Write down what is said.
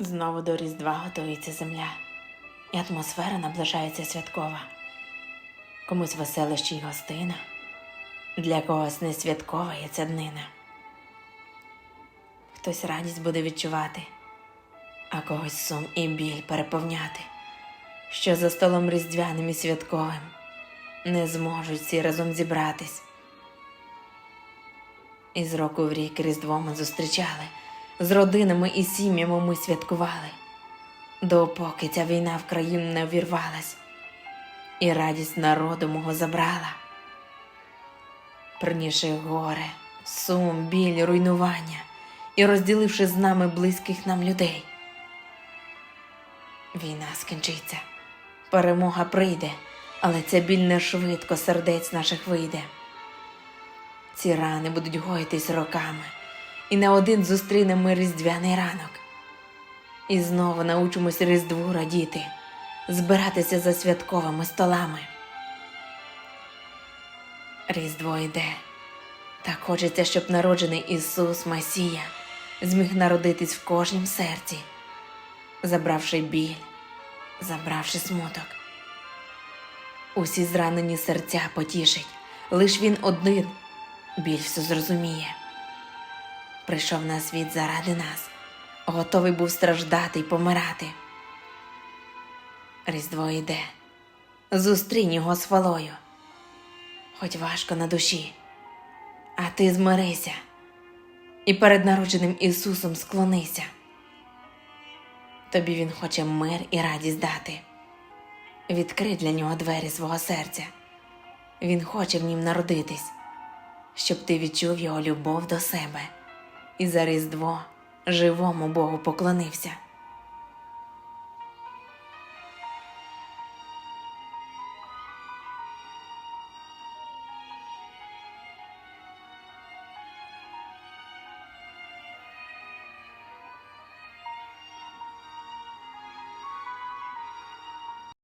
Знову до Різдва готується земля, і атмосфера наближається святкова. Комусь веселище й гостина, для когось не святкова є ця днина. Хтось радість буде відчувати, а когось сум і біль переповняти, що за столом різдвяним і святковим не зможуть всі разом зібратись. І з року в рік Різдво ми зустрічали, з родинами і сім'ями ми святкували, допоки ця війна в країну не увірвалась, і радість народу мого забрала. Принісши горе, сум, біль, руйнування і розділивши з нами близьких нам людей. Війна скінчиться, перемога прийде, але ця біль не швидко сердець наших вийде. Ці рани будуть гоїтись роками, і не один зустрінемо ми різдвяний ранок. І знову научимось Різдву радіти, збиратися за святковими столами. Різдво йде. Так хочеться, щоб народжений Ісус Месія зміг народитись в кожнім серці, забравши біль, забравши смуток. Усі зранені серця потішить, лиш він один біль все зрозуміє. Прийшов на світ заради нас, готовий був страждати й помирати. Різдво йде, зустрінь його з хвалою, хоч важко на душі, а ти змирися і перед народженим Ісусом склонися. Тобі Він хоче мир і радість дати. Відкрий для нього двері свого серця. Він хоче в нім народитись щоб ти відчув його любов до себе і за Різдво живому Богу поклонився.